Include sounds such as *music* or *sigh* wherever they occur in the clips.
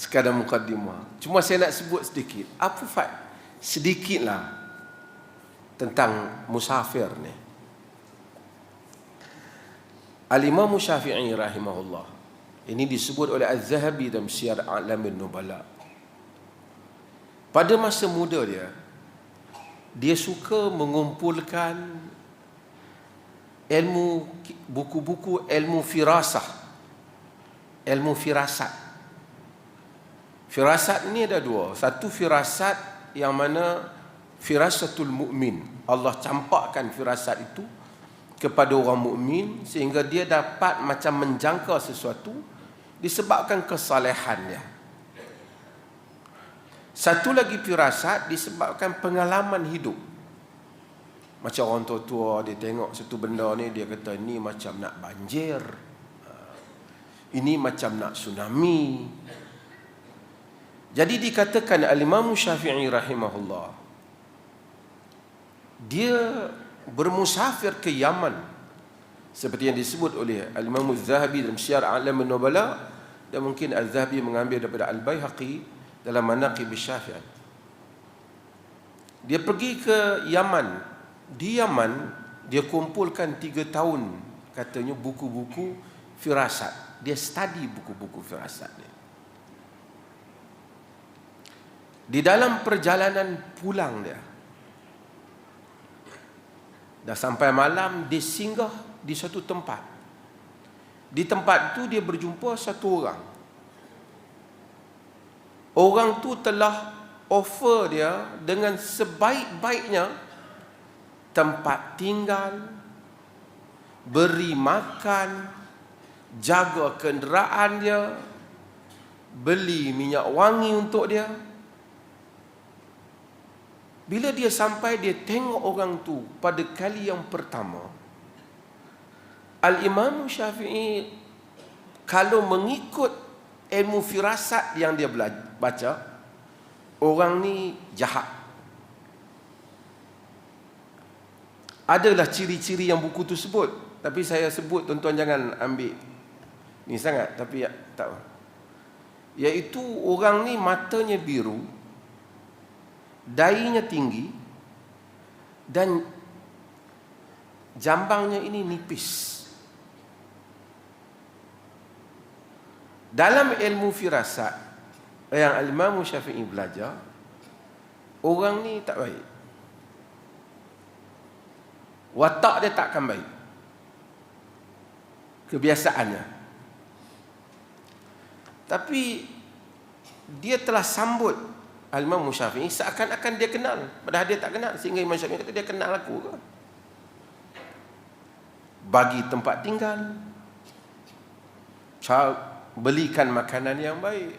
sekadar mukadimah. Cuma saya nak sebut sedikit. Apa faed? Sedikitlah tentang musafir ni. Al-Imam Syafi'i rahimahullah. Ini disebut oleh Az-Zahabi dalam Syiar A'lamin Nubala. Pada masa muda dia, dia suka mengumpulkan ilmu buku-buku ilmu firasah. Ilmu firasat. Firasat ni ada dua. Satu firasat yang mana firasatul mukmin. Allah campakkan firasat itu kepada orang mukmin sehingga dia dapat macam menjangka sesuatu disebabkan kesalehannya. Satu lagi firasat disebabkan pengalaman hidup. Macam orang tua-tua dia tengok satu benda ni dia kata ini macam nak banjir. Ini macam nak tsunami. Jadi dikatakan Al-Imam Syafi'i rahimahullah dia bermusafir ke Yaman seperti yang disebut oleh Al-Imam Az-Zahabi dalam Syiar A'lam An-Nubala dan mungkin Az-Zahabi mengambil daripada Al-Baihaqi dalam Manaqib Syafi'i. Dia pergi ke Yaman. Di Yaman dia kumpulkan tiga tahun katanya buku-buku firasat. Dia study buku-buku firasat ni. Di dalam perjalanan pulang dia, Dah sampai malam dia singgah di satu tempat. Di tempat itu dia berjumpa satu orang. Orang tu telah offer dia dengan sebaik-baiknya tempat tinggal, beri makan, jaga kenderaan dia, beli minyak wangi untuk dia. Bila dia sampai dia tengok orang tu pada kali yang pertama. Al-Imam Syafi'i kalau mengikut ilmu firasat yang dia baca, orang ni jahat. Adalah ciri-ciri yang buku tu sebut. Tapi saya sebut tuan-tuan jangan ambil. Ni sangat tapi ya, tak. Iaitu orang ni matanya biru, dainya tinggi dan jambangnya ini nipis. Dalam ilmu firasat yang Al-Imam Syafi'i belajar, orang ni tak baik. Watak dia takkan baik. Kebiasaannya. Tapi dia telah sambut Al-Imam Syafi'i seakan-akan dia kenal. Padahal dia tak kenal. Sehingga Imam Syafi'i kata dia kenal aku ke? Bagi tempat tinggal. Belikan makanan yang baik.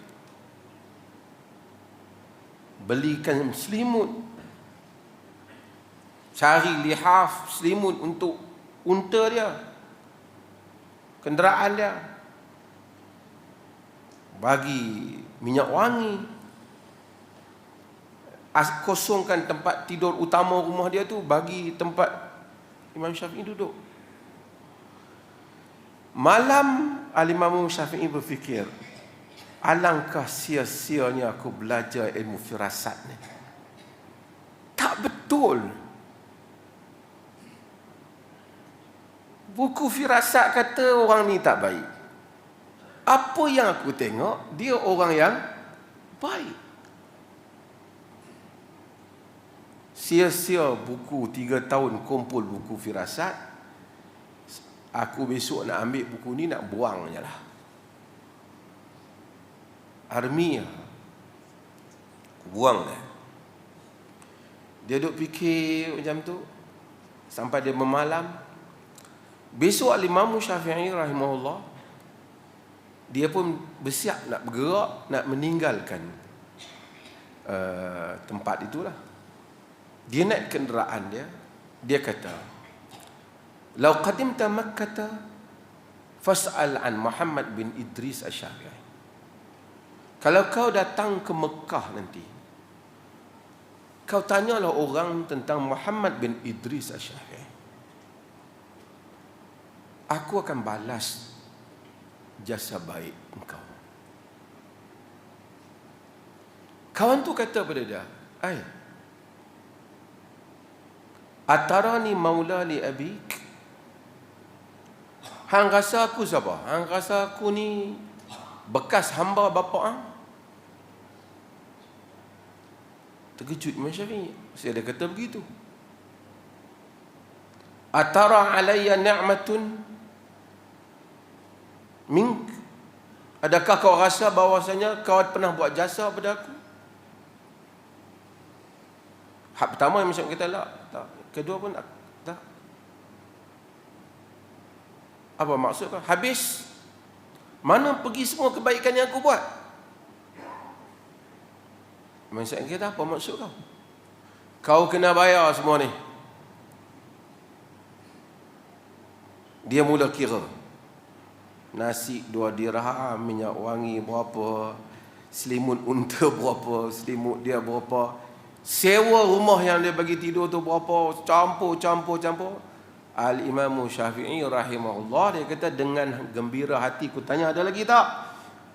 Belikan selimut. Cari lihaf selimut untuk unta dia. Kenderaan dia. Bagi minyak wangi kosongkan tempat tidur utama rumah dia tu bagi tempat Imam Syafi'i duduk. Malam Al-Imam Syafi'i berfikir, alangkah sia-sianya aku belajar ilmu firasat ni. Tak betul. Buku firasat kata orang ni tak baik. Apa yang aku tengok, dia orang yang baik. Sia-sia buku tiga tahun kumpul buku firasat aku besok nak ambil buku ni nak buang je lah. Army buang dah dia duduk fikir macam tu. Sampai dia memalam. Besok al-imam syafi'i rahimahullah dia pun bersiap nak bergerak nak meninggalkan uh, tempat itulah dia naik kenderaan dia dia kata lau qadimta makkah fas'al an Muhammad bin Idris Asy-Syafi'i kalau kau datang ke Mekah nanti kau tanyalah orang tentang Muhammad bin Idris Asy-Syafi'i aku akan balas jasa baik engkau Kawan tu kata pada dia, "Ai. Atarani maula li abik?" Hang rasa aku siapa? Hang rasa aku ni bekas hamba bapa hang? Terkejut Imam Syafi'i. Saya dia kata begitu. Atara alayya ni'matun mink Adakah kau rasa bahawasanya kau pernah buat jasa pada aku? Hak pertama yang Imam kita lah. Tak. Kedua pun tak. tak. Apa maksud kau? Habis. Mana pergi semua kebaikan yang aku buat? Imam kita apa maksud kau? Kau kena bayar semua ni. Dia mula kira nasi dua dirham, minyak wangi berapa, selimut unta *laughs* berapa, selimut dia berapa, sewa rumah yang dia bagi tidur tu berapa, campur, campur, campur. Al-Imam Syafi'i rahimahullah dia kata dengan gembira hati ku tanya ada lagi tak?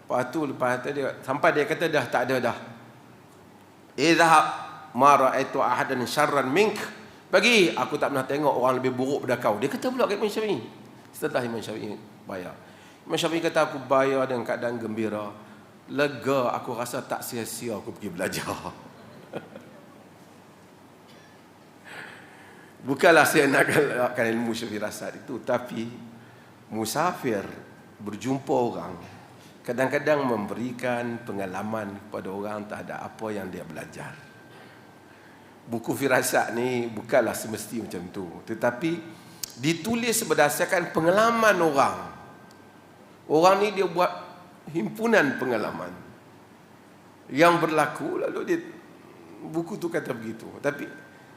Lepas tu lepas tu dia sampai dia kata dah tak ada dah. Idhab ma ra'aitu ahadan syarran mink. Bagi aku tak pernah tengok orang lebih buruk daripada kau. Dia kata pula kat Imam Syafi'i. Setelah Imam Syafi'i bayar. Imam Syafi'i kata aku bayar dengan keadaan gembira. Lega aku rasa tak sia-sia aku pergi belajar. Bukanlah saya nak galakkan ilmu syafirasat itu. Tapi musafir berjumpa orang. Kadang-kadang memberikan pengalaman kepada orang tak ada apa yang dia belajar. Buku firasat ni bukanlah semesti macam tu. Tetapi ditulis berdasarkan pengalaman orang. Orang ni dia buat himpunan pengalaman yang berlaku lalu dia buku tu kata begitu. Tapi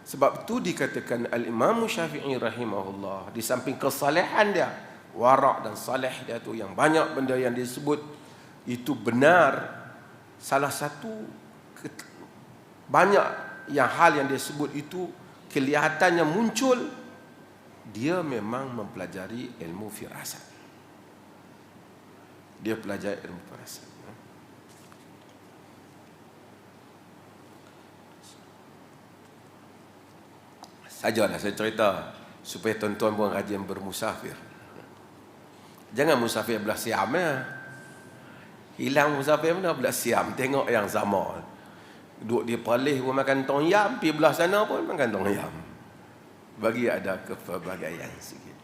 sebab tu dikatakan Al-Imam Syafi'i rahimahullah di samping kesalehan dia, warak dan saleh dia tu yang banyak benda yang disebut itu benar. Salah satu banyak yang hal yang disebut itu kelihatannya muncul dia memang mempelajari ilmu firasat dia belajar ilmu firasat. Sajalah saya cerita supaya tuan-tuan pun rajin bermusafir. Jangan musafir belah siam ya. Hilang musafir mana belah siam. Tengok yang sama. Duduk di palih pun makan tong yam. Pergi belah sana pun makan tong yam. Bagi ada keperbagaian sikit.